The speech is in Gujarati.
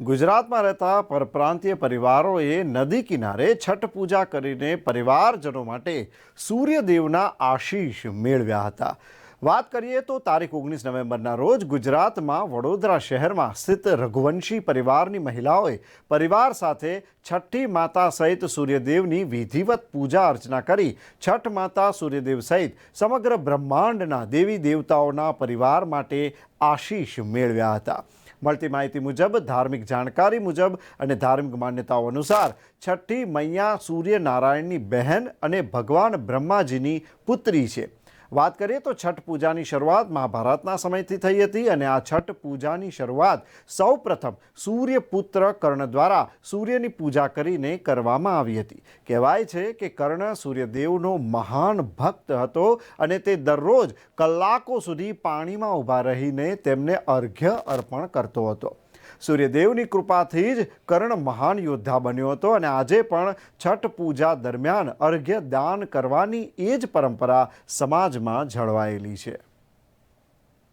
ગુજરાતમાં રહેતા પરપ્રાંતીય પરિવારોએ નદી કિનારે છઠ પૂજા કરીને પરિવારજનો માટે સૂર્યદેવના આશીષ મેળવ્યા હતા. વાત કરીએ તો તારીખ ઓગણીસ નવેમ્બરના રોજ ગુજરાતમાં વડોદરા શહેરમાં સ્થિત રઘુવંશી પરિવારની મહિલાઓએ પરિવાર સાથે છઠ્ઠી માતા સહિત સૂર્યદેવની વિધિવત પૂજા અર્ચના કરી છઠ માતા સૂર્યદેવ સહિત સમગ્ર બ્રહ્માંડના દેવી દેવતાઓના પરિવાર માટે આશીષ મેળવ્યા હતા. મળતી માહિતી મુજબ, ધાર્મિક જાણકારી મુજબ અને ધાર્મિક માન્યતાઓ અનુસાર છઠ્ઠી મૈયા સૂર્યનારાયણની બહેન અને ભગવાન બ્રહ્માજીની પુત્રી છે. વાત કરીએ તો છઠ પૂજાની શરૂઆત મહાભારતના સમયથી થઈ હતી અને આ છઠ પૂજાની શરૂઆત સૌ પ્રથમ સૂર્યપુત્ર કર્ણ દ્વારા સૂર્યની પૂજા કરીને કરવામાં આવી હતી. કહેવાય છે કે કર્ણ સૂર્યદેવનો મહાન ભક્ત હતો અને તે દરરોજ કલાકો સુધી પાણીમાં ઊભા રહીને તેમને અર્ઘ્ય અર્પણ કરતો હતો. સૂર્યદેવની કૃપાથી જ કર્ણ મહાન યોદ્ધા બન્યો હતો અને આજે પણ છઠ પૂજા દરમિયાન અર્ઘ્ય દાન કરવાની એ જ પરંપરા સમાજમાં જળવાયેલી છે.